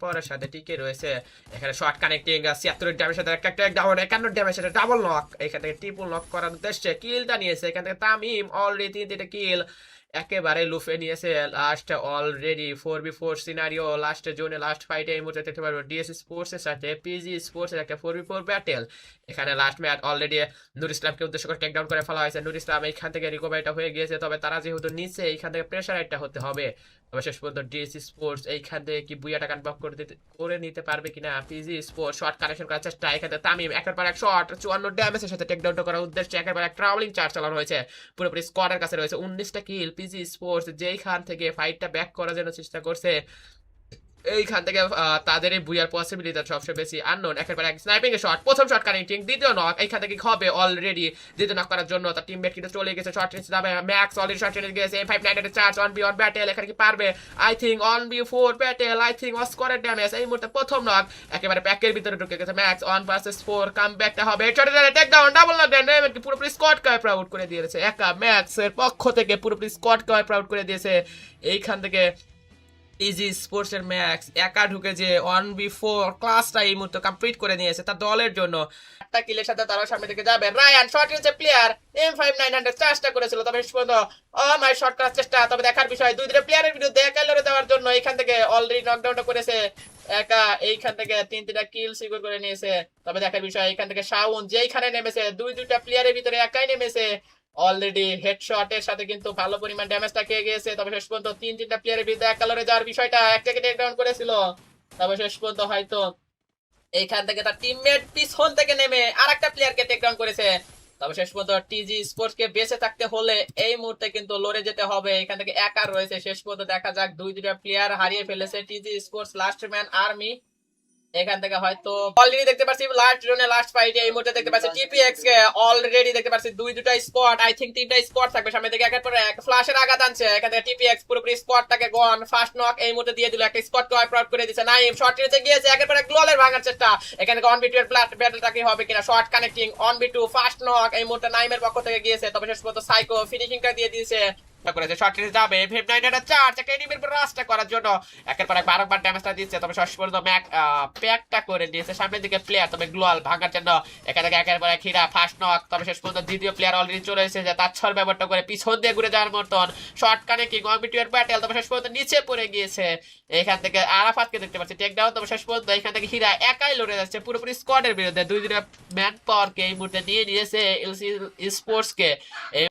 পাওয়ারের সাথে টিকে রয়েছে। এখানে শর্ট কানেক্টিং ছিয়াত্তর ড্যামের সাথে একটা একটা ডাউন একান্ন ড্যামের সাথে ডাবল নক এখান থেকে ট্রিপল নক করার উদ্দেশ্যে কিলটা নিয়েছে। এখান থেকে তামিম অলরেডি কিল একেবারে লুফে নিয়েছে। Last already four B four scenario last জোনে লাস্ট ফাইটে এই মুহূর্তে দেখতে পারব। ডিএস স্পোর্টস এর সাথে পিজি স্পোর্টসের একটা ফোর বি ফোর ব্যাটেল এখানে লাস্ট ম্যাচ অলরেডি নুর ইসলামকে উদ্দেশ্য করে টেকডাউন করে ফেলা হয়েছে। নুর ইসলাম এইখান থেকে রিকভারিটা হয়ে গিয়েছে। তবে তারা যেহেতু নিচে, এইখান থেকে প্রেশার একটা হতে হবে। শেষ পর্যন্ত ডিএসি স্পোর্টস এইখান থেকে কি বুয়াটা কনফার্ম করে দিতে, করে নিতে পারবে কিনা? পিজি স্পোর্টস শর্ট কানেকশন করার চেষ্টা। এখান থেকে তামিম একের পর এক শর্ট চুয়ান্ন ড্যামেজের সাথে টেকডাউনটা করার উদ্দেশ্যে একের পর এক ট্রাভেলিং চার্জ চালানো হয়েছে। পুরোপুরি স্কোয়াডের কাছে রয়েছে উনিশটা কিল পিজি স্পোর্টস যেইখান থেকে ফাইটটা ব্যাক করার জন্য চেষ্টা করছে এইখান থেকে তাদের এই বুয়ার পসিবিলিটি সবচেয়ে বেশি আননোন একের পর এক স্নাইপিং এর শট প্রথম শট কানেক্টিং দ্বিতীয় নক এইখান থেকে হবে অলরেডি দ্বিতীয় নক করার জন্য। তার টিমমেট কিন্তু চলে গেছে। শর্ট রেঞ্জ দাবে ম্যাক্স অলরেডি শর্ট রেঞ্জ গেছে। Five nine charge on B on battle এখানে কি পারবে? I think on B four battle I think অস্কোরের damage এই মুহূর্তে প্রথম নক একেবারে প্যাকের ভিতরে ঢুকে গেছে Max on versus four come ব্যাকটা হবে। চটে চটে take down double knock then কি পুরোপুরি স্কোয়াড কয় প্রাউড করে দিয়েছে। একা ম্যাক্স পক্ষ থেকে পুরোপুরি স্কট কয় প্রাউড করে দিয়েছে। এইখান থেকে ইজি স্পোর্টস এর ম্যাক্স একা ঢুকে যে ওয়ান বি ফোর ক্লাসটা এই মুহূর্তে কমপ্লিট করে নিয়েছে তার দলের জন্য। একটা কিলের সাথে তারা সামনে যাবে। Ryan short player M five nine hundred করেছিল। তবে শর্ট করার চেষ্টা। তবে দেখার বিষয়, দুই দুটো প্লেয়ারের বিরুদ্ধে দেওয়ার জন্য এখান থেকে অলরেডি করেছে। একা এইখান থেকে তিন তিনটা কিল সিকিউর করে নিয়েছে। তবে দেখার বিষয়, এখান থেকে শাউন যেইখানে নেমেছে, দুই দুইটা প্লেয়ারের ভিতরে একাই নেমেছে। অলরেডি হেডশটের সাথে কিন্তু ভালো পরিমাণ ড্যামেজটা খেয়ে গিয়েছে। তবে শেষ পর্যন্ত তিন তিনটা প্লেয়ারের বিরুদ্ধে এক কালারে যাওয়ার বিষয়টা একটাকে টেক ডাউন করেছিল। তবে শেষ পর্যন্ত হয়তো এইখান থেকে তার টিমমেট পিছন থেকে নেমে আর একটা প্লেয়ারকে টেক ডাউন করেছে। তবে শেষ পর্যন্ত টিজি স্পোর্টস কে বেঁচে থাকতে হলে এই মুহূর্তে কিন্তু লড়ে যেতে হবে। এখান থেকে একা রয়েছে। শেষ পর্যন্ত দেখা যাক দুই দুটা প্লেয়ার হারিয়ে ফেলেছে TG sports last man army এখান থেকে হয়তো অলরেডি দেখতে পাচ্ছি লাস্ট জোনে লাস্ট ফাইটে এই মুহূর্তে দেখতে পাচ্ছি টিপিএক্স কে অলরেডি দেখতে পাচ্ছি দুই দুটা স্পট আই থিঙ্ক তিনটা স্পট থাকবে সামনে থেকে একের পর এক ফ্ল্যাশের আঘাত আনছে। এখান থেকে টিপিএক্স পুরোপুরি স্পটটাকে গন ফার্স্ট নক এই মুহূর্তে দিয়ে দিল, একটা স্পট ওয়াইপ আউট করে দিচ্ছে নাইম শর্ট রেঞ্জে গিয়েছে, একের পর এক গ্লোলের ভাঙার চেষ্টা। এখানে অন বি টু এর প্লাট ব্যাটলটাকে হবে কিনা? Short connecting on B two first knock এই মুহূর্তে নাইমের পক্ষ থেকে গিয়েছে। তবে শেষ পর্যন্ত সাইকো ফিনিশিংটা দিয়ে দিয়েছে। করেছে। শর্ট রেঞ্জ যাবে। ভেব নাইন একটা চার্জ একটা এনিমির উপর রাস্তা করার জন্য। একের পর এক বারবার ড্যামেজটা দিচ্ছে। তবে শেষ পর্যন্ত ম্যাক প্যাকটা করে দিয়েছে সামনের দিকে প্লেয়ার তবে গ্লোয়াল ভাঙার জন্য এখান থেকে একের পর এক হিরা ফার্স্ট নক তবে শেষ পর্যন্ত দ্বিতীয় প্লেয়ার অলরেডি চলে এসেছে তার ছল ব্যবহারটা করে পিছন দিয়ে ঘুরে যাওয়ার মতন। শর্ট কানেক্টিং অমিটিয়ার ব্যাটেল তবে শেষ পর্যন্ত নিচে পড়ে গিয়েছে। এখান থেকে আরাফাতকে দেখতে পাচ্ছি। টেক ডাউন তবে শেষ পর্যন্ত এখান থেকে হীরা একাই লড়ে যাচ্ছে। পুরোপুরি স্কোয়াডের বিরুদ্ধে দুই দিনের ম্যান পাওয়ারকে এই মুহূর্তে নিয়ে নিয়েছে এলসি স্পোর্টসকে